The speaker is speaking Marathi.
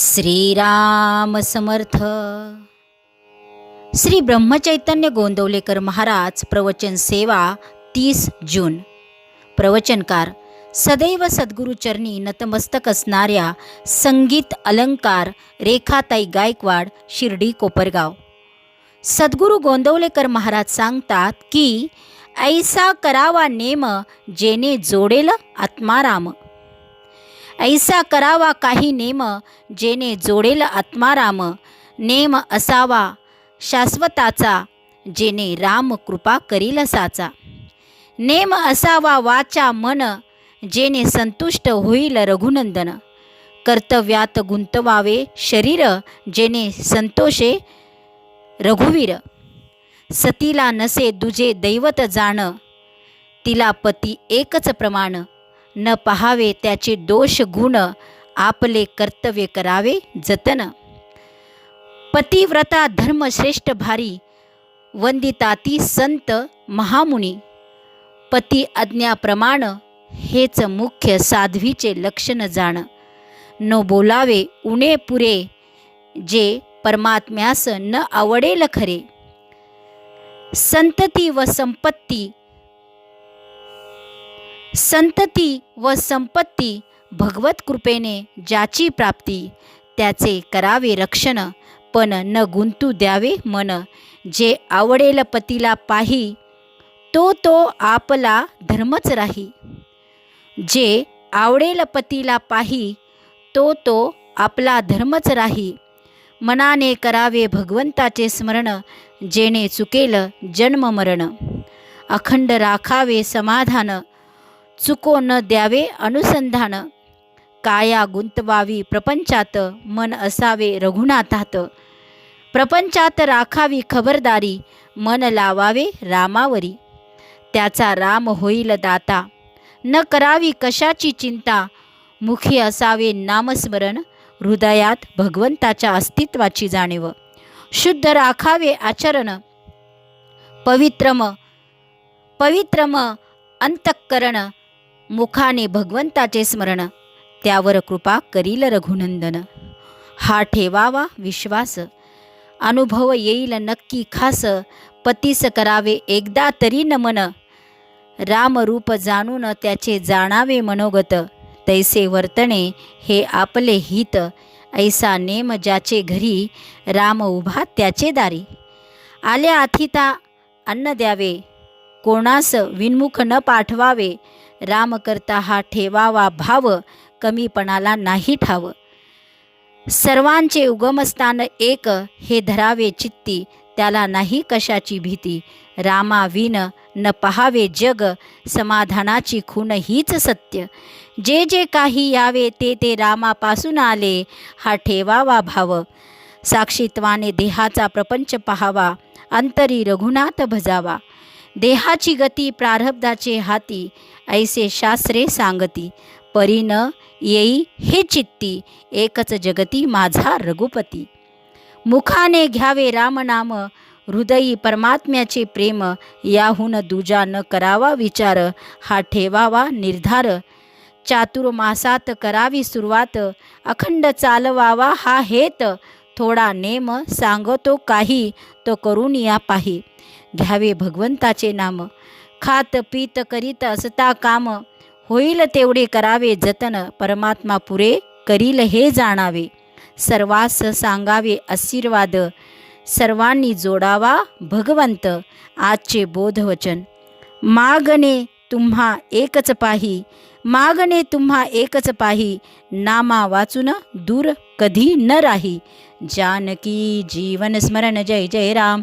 श्रीराम समर्थ. श्री ब्रह्मचैतन्य गोंदवलेकर महाराज प्रवचन सेवा तीस जून. प्रवचनकार सदैव सद्गुरुचरणी नतमस्तक असणाऱ्या संगीत अलंकार रेखाताई गायकवाड शिर्डी कोपरगाव. सद्गुरू गोंदवलेकर महाराज सांगतात की ऐसा करावा नेम जेने जोडेल आत्माराम. ऐसा करावा काही नेम जेने जोडेल आत्माराम. नेम असावा शाश्वताचा जेने राम कृपा करील साचा. नेम असावा वाचा मन जेने संतुष्ट होईल रघुनंदन. कर्तव्यात गुंतवावे शरीर जेने संतोषे रघुवीर. सतीला नसे दुजे दैवत जाण तिला पती एकच प्रमाण. न पहावे त्याचे दोष गुण आपले कर्तव्य करावे जतन. पतिव्रता धर्मश्रेष्ठ भारी वंदिताती संत महामुनी. पती अज्ञाप्रमाण हेच मुख्य साध्वीचे लक्षण जाण. न बोलावे उणे पुरे जे परमात्म्यास न आवडेल खरे. संतती व संपत्ती संतती व संपत्ती भगवत कृपेने ज्याची प्राप्ती त्याचे करावे रक्षण पण न गुंतू द्यावे मन. जे आवडेल पतीला पाही तो तो आपला धर्मच राही. जे आवडेल पतीला पाही तो तो आपला धर्मच राही. मनाने करावे भगवंताचे स्मरण जेणे चुकेल जन्म मरण. अखंड राखावे समाधान चुको न द्यावे अनुसंधान. काया गुंतवावी प्रपंचात मन असावे रघुनाथात. प्रपंचात राखावी खबरदारी मन लावावे रामावरी. त्याचा राम होईल दाता. न करावी कशाची चिंता. मुखी असावे नामस्मरण हृदयात भगवंताच्या अस्तित्वाची जाणीव. शुद्ध राखावे आचरण. पवित्रम पवित्रम अंतःकरण. मुखाने भगवंताचे स्मरण. त्यावर कृपा करील रघुनंदन. हा ठेवावा विश्वास. अनुभव येईल नक्की खास. पतीस करावे एकदा तरी नमन. रामरूप जाणून त्याचे जाणावे मनोगत. तैसे वर्तणे हे आपले हित. ऐसा नेम ज्याचे घरी राम उभा त्याचे दारी. आल्या आथिता अन्न द्यावे. कोणास विनमुख न पाठवावे. रामकर्ता हा ठेवावा भाव कमीपणाला नाही ठाव. सर्वांचे उगमस्थान एक हे धरावे चित्ती त्याला नाही कशाची भीती. रामा विन न पहावे जग समाधानाची खून हीच सत्य. जे जे काही यावे ते ते रामापासून आले हा ठेवावा भाव. साक्षीत्वाने देहाचा प्रपंच पहावा अंतरी रघुनाथ भजावा. देहाची गती प्रारब्धाचे हाती ऐसे शास्त्रे सांगती परीन येई हे चित्ती एकच जगती माझा रघुपती. मुखाने घ्यावे रामनाम हृदयी परमात्म्याचे प्रेम याहून दुजा न करावा विचार हा ठेवावा निर्धार. चातुर्मासात करावी सुरुवात अखंड चालवावा हा हेत थोडा नेम सांगतो काही तो करून या पाही. घ्यावे भगवंताचे नाम. खात पीत करीत असता काम. होईल तेवढे करावे जतन. परमात्मा पुरे करील हे जाणावे. सर्वास सांगावे आशीर्वाद. सर्वांनी जोडावा भगवंत. आजचे बोधवचन. मागणे तुम्हा एकच पाही. मागणे तुम्हा एकच पाही. नामा वाचून दूर कधी न राही. जानकी जीवन स्मरण. जय जय राम.